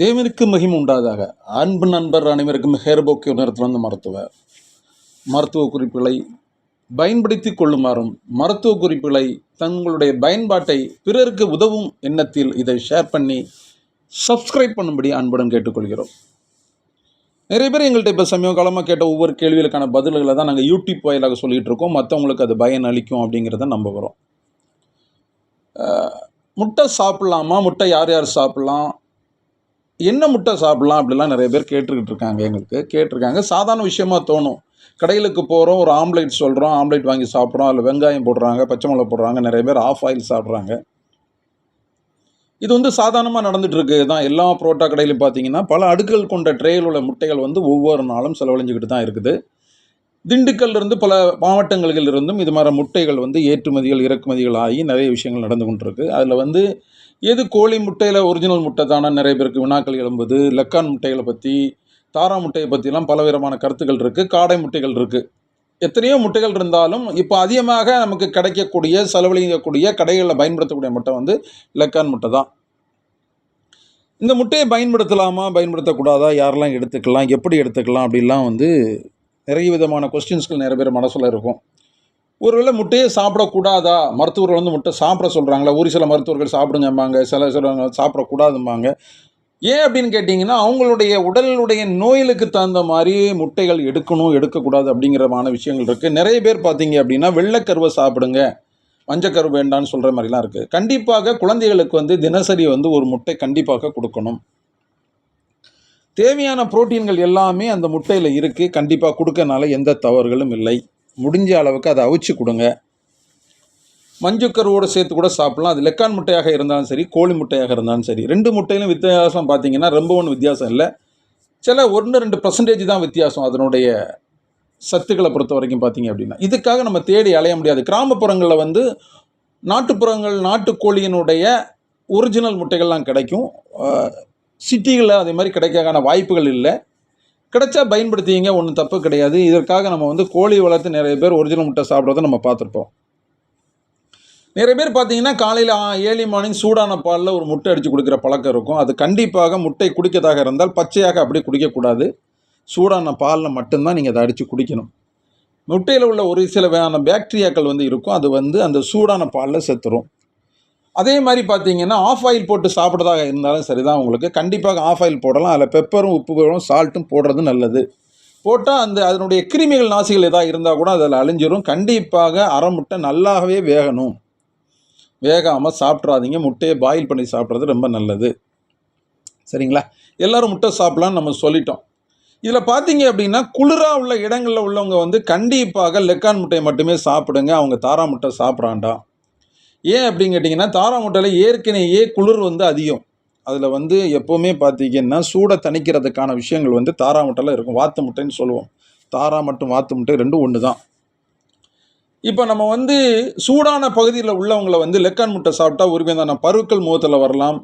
தேவனுக்கு மகிமை உண்டாதாக அன்பு நண்பர் அனைவருக்கும் ஹேர்போக்கிய நிறுத்திலிருந்து மருத்துவர் மருத்துவ குறிப்புகளை பயன்படுத்தி கொள்ளுமாறும் மருத்துவ குறிப்புகளை தங்களுடைய பயன்பாட்டை பிறருக்கு உதவும் எண்ணத்தில் இதை ஷேர் பண்ணி சப்ஸ்கிரைப் பண்ணும்படி அன்புடன் கேட்டுக்கொள்கிறோம். நிறைய பேர் எங்கள்கிட்ட இப்போ சமீப காலமாக கேட்ட ஒவ்வொரு கேள்விகளுக்கான பதில்களை தான் நாங்கள் யூடியூப் வாயிலாக சொல்லிகிட்டு இருக்கோம். மற்றவங்களுக்கு அது பயன் அளிக்கும் அப்படிங்கிறத நம்புகிறோம் முட்டை சாப்பிட்லாமா? முட்டை யார் யார் சாப்பிட்லாம்? என்ன முட்டை சாப்பிட்லாம் அப்படிலாம் நிறைய பேர் கேட்டுக்கிட்டு இருக்காங்க எங்களுக்கு. கேட்டிருக்காங்க. சாதாரண விஷயமா தோணும். கடைகளுக்கு போகிறோம் ஒரு ஆம்லேட் சொல்கிறோம் ஆம்லேட் வாங்கி சாப்பிட்றோம் அதில் வெங்காயம் போடுறாங்க பச்சை மிளகா போடுறாங்க நிறைய பேர் ஆஃப் ஆயில் சாப்பிட்றாங்க. இது வந்து சாதாரணமாக நடந்துகிட்ருக்கு தான் எல்லா புரோட்டா கடையிலையும் பார்த்தீங்கன்னா பல அடுக்குகள் கொண்ட ட்ரேயில் உள்ள முட்டைகள் வந்து ஒவ்வொரு நாளும் செலவழிஞ்சிக்கிட்டு தான் இருக்குது. திண்டுக்கல்ல இருந்து பல மாவட்டங்களில் இருந்தும் இது மாதிரி முட்டைகள் வந்து ஏற்றுமதிகள் இறக்குமதிகள் ஆகி நிறைய விஷயங்கள் நடந்து கொண்டிருக்கு. அதில் வந்து எது கோழி முட்டையில் ஒரிஜினல் முட்டை தானே? நிறைய பேருக்கு வினாக்கள் எழும்புது. லெக்கான் முட்டைகளை பற்றி தாரா முட்டையை பற்றிலாம் பலவிதமான கருத்துக்கள் இருக்குது காடை முட்டைகள் இருக்குது எத்தனையோ முட்டைகள் இருந்தாலும் இப்போ அதிகமாக நமக்கு கிடைக்கக்கூடிய செலவழிக்கக்கூடிய கடைகளில் பயன்படுத்தக்கூடிய முட்டை வந்து லெக்கான் முட்டை தான். இந்த முட்டையை பயன்படுத்தலாமா? பயன்படுத்தக்கூடாதா? யாரெல்லாம் எடுத்துக்கலாம்? எப்படி எடுத்துக்கலாம்? அப்படிலாம் வந்து நிறைய விதமான கொஸ்டின்ஸ்கள் நிறைய பேர் மனசில் இருக்கும். ஒருவேளை முட்டையை சாப்பிடக்கூடாதா? மருத்துவர்கள் வந்து முட்டை சாப்பிட சொல்கிறாங்களா ஒரு சில மருத்துவர்கள் சாப்பிடுங்கம்பாங்க சில சில சாப்பிடக்கூடாதும்பாங்க. ஏன் அப்படின்னு கேட்டிங்கன்னா அவங்களுடைய உடலுடைய நோய்களுக்கு தகுந்த மாதிரி முட்டைகள் எடுக்கணும் எடுக்கக்கூடாது அப்படிங்கிறமான விஷயங்கள் இருக்குது நிறைய பேர் பார்த்தீங்க அப்படின்னா வெள்ளைக்கருவை சாப்பிடுங்க. மஞ்சக்கரு வேண்டான்னு சொல்கிற மாதிரிலாம் இருக்குது கண்டிப்பாக குழந்தைகளுக்கு வந்து தினசரி வந்து ஒரு முட்டை கண்டிப்பாக கொடுக்கணும். தேவையான புரோட்டீன்கள் எல்லாமே அந்த முட்டையில் இருக்குது கண்டிப்பாக கொடுக்கறனால எந்த தவறுகளும் இல்லை. முடிஞ்ச அளவுக்கு அதை அவிச்சு கொடுங்க. மஞ்சுக்கருவோடு சேர்த்து கூட சாப்பிட்லாம். அது லெக்கான் முட்டையாக இருந்தாலும் சரி கோழி முட்டையாக இருந்தாலும் சரி. ரெண்டு முட்டையிலும் வித்தியாசம் பார்த்தீங்கன்னா ரொம்ப ஒன்றும் வித்தியாசம் இல்லை. சில ஒன்று ரெண்டு பர்சன்டேஜ் தான் வித்தியாசம். அதனுடைய சத்துக்களை பொறுத்த வரைக்கும் பார்த்தீங்க அப்படின்னா. இதுக்காக நம்ம தேடி அலைய முடியாது. கிராமப்புறங்களில் வந்து நாட்டுப்புறங்கள் நாட்டுக்கோழியினுடைய ஒரிஜினல் முட்டைகள்லாம் கிடைக்கும். சிட்டிகளில் அதே மாதிரி கிடைக்கான வாய்ப்புகள் இல்லை. கிடைச்சா பயன்படுத்திங்க ஒன்றும் தப்பு கிடையாது. இதற்காக நம்ம வந்து கோழி வளர்த்து நிறைய பேர் ஒரிஜினல் முட்டை சாப்பிட்றத நம்ம பார்த்துருப்போம். நிறைய பேர் பார்த்தீங்கன்னா காலையில் ஏர்லி மார்னிங் சூடான பாலில் ஒரு முட்டை அடித்து கொடுக்குற பழக்கம் இருக்கும். அது கண்டிப்பாக முட்டை குடிக்கதாக இருந்தால் பச்சையாக அப்படி குடிக்கக்கூடாது. சூடான பாலில் மட்டும்தான் நீங்கள் அதை அடித்து குடிக்கணும். முட்டையில் உள்ள ஒரு சில வேணான பேக்டீரியாக்கள் வந்து இருக்கும். அது வந்து அந்த சூடான பாலில் செத்துரும். அதே மாதிரி பார்த்தீங்கன்னா ஆஃப் ஆயில் போட்டு சாப்பிட்றதாக இருந்தாலும் சரி தான் உங்களுக்கு. கண்டிப்பாக ஆஃப் ஆயில் போடலாம். அதில் பெப்பரும் உப்பு சால்ட்டும் போடுறது நல்லது. போட்டால் அந்த அதனுடைய கிருமிகள் நாசிகள் எதாவது இருந்தால் கூட அதில் அழிஞ்சிரும். கண்டிப்பாக அரை முட்டை நல்லாவே வேகணும். வேகாமல் சாப்பிட்றாதீங்க. முட்டையை பாயில் பண்ணி சாப்பிட்றது ரொம்ப நல்லது. சரிங்களா? எல்லோரும் முட்டை சாப்பிட்லான்னு நம்ம சொல்லிட்டோம். இதில் பார்த்தீங்க அப்படின்னா குளிராக உள்ள இடங்களில் உள்ளவங்க வந்து கண்டிப்பாக லெக்கான் முட்டையை மட்டுமே சாப்பிடுங்க. அவங்க தாரா முட்டை சாப்பிட்றாண்டாம் ஏன் அப்படின்னு கேட்டிங்கன்னா தாரா ஏற்கனவே குளிர் வந்து அதிகம். அதில் வந்து எப்போவுமே பார்த்தீங்கன்னா சூடை தணிக்கிறதுக்கான விஷயங்கள் வந்து தாராமுட்டையில் இருக்கும். வாத்து முட்டைன்னு சொல்லுவோம். தாரா மற்றும் வாத்து முட்டை ரெண்டும் ஒன்று தான் இப்போ நம்ம வந்து சூடான பகுதியில் உள்ளவங்களை வந்து லெக்கான் முட்டை சாப்பிட்டா ஒரு விதமான பருக்கள் முகத்தில் வரலாம்.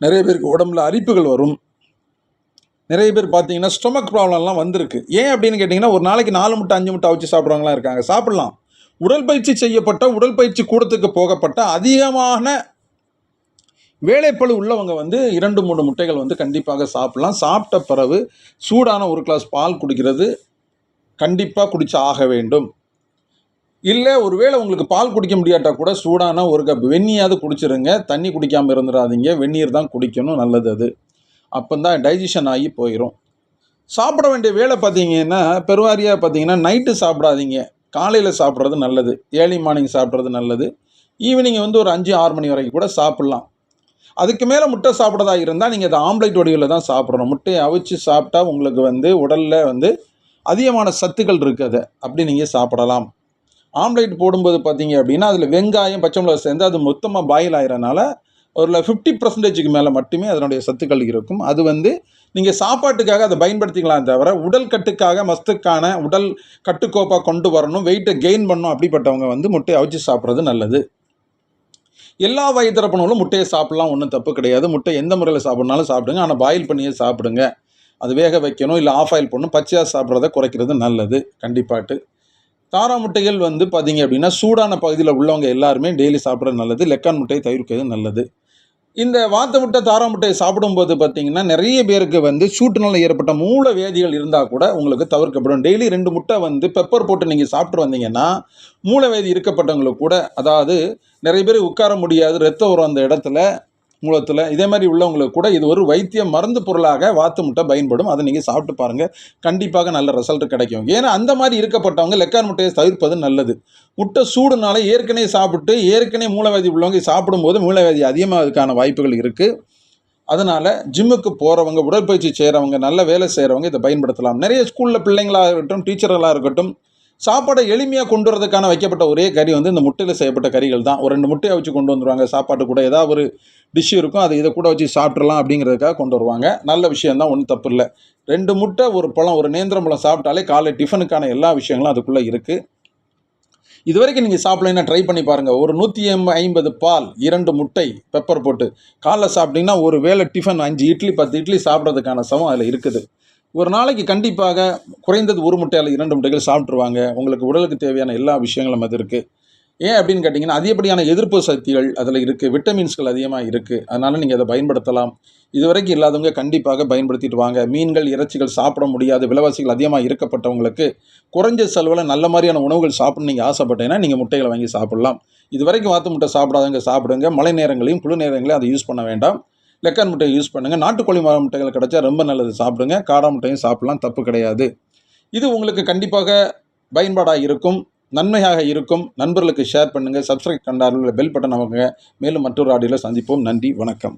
நிறைய பேருக்கு உடம்புல அரிப்புகள் வரும். நிறைய பேர் பார்த்தீங்கன்னா ஸ்டொமக் ப்ராப்ளம்லாம் வந்திருக்கு. ஏன் அப்படின்னு கேட்டிங்கன்னா ஒரு நாளைக்கு நாலு முட்டை அஞ்சு முட்டை வச்சு சாப்பிட்றவங்களாம் இருக்காங்க. சாப்பிட்லாம். உடற்பயிற்சி செய்யப்பட்ட உடற்பயிற்சி கூடத்துக்கு போகப்பட்ட அதிகமான வேலைப்பளு உள்ளவங்க வந்து இரண்டு மூணு முட்டைகள் வந்து கண்டிப்பாக சாப்பிட்லாம். சாப்பிட்ட பிறகு சூடான ஒரு கிளாஸ் பால் குடிக்கிறது கண்டிப்பாக குடிச்சு ஆக வேண்டும். இல்லை ஒருவேளை உங்களுக்கு பால் குடிக்க முடியாட்டா கூட சூடான ஒரு கப் வெந்நியாவது குடிச்சிருங்க. தண்ணி குடிக்காமல் இருந்துடாதீங்க வெந்நீர் தான் குடிக்கணும் நல்லது அது. அப்போ தான் டைஜஷன் ஆகி போயிடும் சாப்பிட வேண்டிய வேலை பார்த்தீங்கன்னா பெருவாரியாக பார்த்தீங்கன்னா நைட்டு சாப்பிடாதீங்க. காலையில் சாப்பிட்றது நல்லது. ஏர்லி மார்னிங் சாப்பிட்றது நல்லது. ஈவினிங் வந்து ஒரு அஞ்சு ஆறு மணி வரைக்கும் கூட சாப்பிட்லாம். அதுக்கு மேலே முட்டை சாப்பிட்றதா இருந்தால் நீங்கள் அதை ஆம்லேட் வடிவில் தான் சாப்பிடணும். முட்டையை அவிச்சு சாப்பிட்டா உங்களுக்கு வந்து உடலில் வந்து அதிகமான சத்துக்கள் இருக்குது அதை. அப்படி நீங்கள் சாப்பிடலாம். ஆம்லேட் போடும்போது பார்த்தீங்க அப்படின்னா அதில் வெங்காயம் பச்சை மிளகாய் சேர்ந்து அது மொத்தமாக பாயில் ஆகிறனால ஒரு ஃபிஃப்டி பர்சன்டேஜுக்கு மேலே மட்டுமே அதனுடைய சத்துக்கள் இருக்கும். அது வந்து நீங்கள் சாப்பாட்டுக்காக அதை பயன்படுத்திக்கலாம் தவிர உடல் கட்டுக்காக மஸ்துக்கான உடல் கட்டுக்கோப்பாக கொண்டு வரணும் வெயிட்டை கெயின் பண்ணணும் அப்படிப்பட்டவங்க வந்து முட்டையை அவிச்சு சாப்பிட்றது நல்லது. எல்லா வயதிறப்பினர்களும் முட்டையை சாப்பிட்லாம் ஒன்றும் தப்பு கிடையாது. முட்டை எந்த முறையில் சாப்பிட்னாலும் சாப்பிடுங்க. ஆனால் பாயில் பண்ணியே சாப்பிடுங்க. அது வேக வைக்கணும் இல்லை ஆஃப் ஆயில் பண்ணணும் பச்சையாக சாப்பிட்றத குறைக்கிறது நல்லது கண்டிப்பாட்டு. தாரா முட்டைகள் வந்து பார்த்தீங்க அப்படின்னா சூடான பகுதியில் உள்ளவங்க எல்லாருமே டெய்லி சாப்பிட்றது நல்லது லெக்கான் முட்டையை தவிர்க்கிறது நல்லது. இந்த வாத்த முட்டை தாரா முட்டையை சாப்பிடும்போது பார்த்தீங்கன்னா நிறைய பேருக்கு வந்து சூட்டுனால் ஏற்பட்ட மூல வேதிகள் இருந்தால் கூட உங்களுக்கு தவிர்க்கப்படும். டெய்லி ரெண்டு முட்டை வந்து பெப்பர் போட்டு நீங்கள் சாப்பிட்டு வந்தீங்கன்னா மூல வேதி இருக்கப்பட்டவங்களுக்கு கூட அதாவது நிறைய பேர் உட்கார முடியாது ரத்தம் வரும் அந்த இடத்துல மூலத்தில். இதே மாதிரி உள்ளவங்களுக்கு கூட இது ஒரு வைத்திய மருந்து பொருளாக வாத்து முட்டை பயன்படும். அதை நீங்கள் சாப்பிட்டு பாருங்கள் கண்டிப்பாக நல்ல ரிசல்ட் கிடைக்கும். ஏன்னா அந்த மாதிரி இருக்கப்பட்டவங்க லெக்கார் முட்டையை தவிர்ப்பது நல்லது. முட்டை சூடுனால ஏற்கனவே சாப்பிட்டு ஏற்கனவே மூலவேதி உள்ளவங்க சாப்பிடும்போது மூலவேதி அதிகமாகிறதுக்கான வாய்ப்புகள் இருக்குது அதனால் ஜிம்முக்கு போகிறவங்க உடற்பயிற்சி செய்கிறவங்க நல்ல வேலை செய்கிறவங்க இதை பயன்படுத்தலாம். நிறைய ஸ்கூலில் பிள்ளைங்களாக இருக்கட்டும் டீச்சர்களாக இருக்கட்டும் சாப்பாடை எளிமையாக கொண்டு வரதுக்கான வைக்கப்பட்ட ஒரே கறி வந்து இந்த முட்டையில் செய்யப்பட்ட கறிகள் தான். ஒரு ரெண்டு முட்டையை வச்சு கொண்டு வந்துருவாங்க. சாப்பாட்டு கூட ஏதாவது ஒரு டிஷ் இருக்கும். அதை இதை கூட வச்சு சாப்பிட்றலாம் அப்படிங்கிறதுக்காக கொண்டு வருவாங்க. நல்ல விஷயந்தான் ஒன்றும் தப்பு இல்லை. ரெண்டு முட்டை ஒரு பழம் ஒரு நேந்திரம் பழம் சாப்பிட்டாலே காலை டிஃபனுக்கான எல்லா விஷயங்களும் அதுக்குள்ளே இருக்குது இது வரைக்கும் நீங்கள் சாப்பிடலைன்னா ட்ரை பண்ணி பாருங்கள் ஒரு நூற்றி எம் ஐம்பது பால் இரண்டு முட்டை பெப்பர் போட்டு. காலைல சாப்பிட்டீங்கன்னா ஒரு வேளை டிஃபன் அஞ்சு இட்லி பத்து இட்லி சாப்பிட்றதுக்கான சமம். அதில் இருக்குது. ஒரு நாளைக்கு கண்டிப்பாக குறைந்தது ஒரு முட்டை அல்லது இரண்டு முட்டைகள் சாப்பிட்ருவாங்க உங்களுக்கு உடலுக்கு தேவையான எல்லா விஷயங்களும் அது இருக்குது ஏன் அப்படின்னு கேட்டிங்கன்னா அதிகப்படியான எதிர்ப்பு சக்திகள் அதில் இருக்குது விட்டமின்ஸ்கள் அதிகமாக இருக்குது அதனால் நீங்கள் அதை பயன்படுத்தலாம். இது வரைக்கும் இல்லாதவங்க கண்டிப்பாக பயன்படுத்திட்டு வாங்க. மீன்கள் இறைச்சிகள் சாப்பிட முடியாத. விலைவாசிகள் அதிகமாக இருக்கப்பட்டவங்களுக்கு குறைஞ்ச செலவில் நல்ல மாதிரியான உணவுகள் சாப்பிட்ணும் நீங்கள் ஆசைப்பட்டீங்கன்னா நீங்கள் முட்டைகளை வாங்கி சாப்பிட்லாம். இது வரைக்கும் வாத்து முட்டை சாப்பிடாதவங்க சாப்பிடுங்க. மழை நேரங்களையும் குளிர் நேரங்களையும் அதை யூஸ் பண்ண வேண்டாம். லெக்கான் முட்டையை யூஸ் பண்ணுங்கள் நாட்டுக்கோழி மாற முட்டைகள் கிடைச்சா ரொம்ப நல்லது. சாப்பிடுங்க. காடா முட்டையும் சாப்பிட்லாம். தப்பு கிடையாது. இது உங்களுக்கு கண்டிப்பாக பயன்பாடாக இருக்கும். நன்மையாக இருக்கும். நண்பர்களுக்கு ஷேர் பண்ணுங்கள் சப்ஸ்கிரைப் கண்டார்கள் பெல் பட்டன் அவங்க மேலும் மற்றொரு ஆடியோவில் சந்திப்போம். நன்றி. வணக்கம்.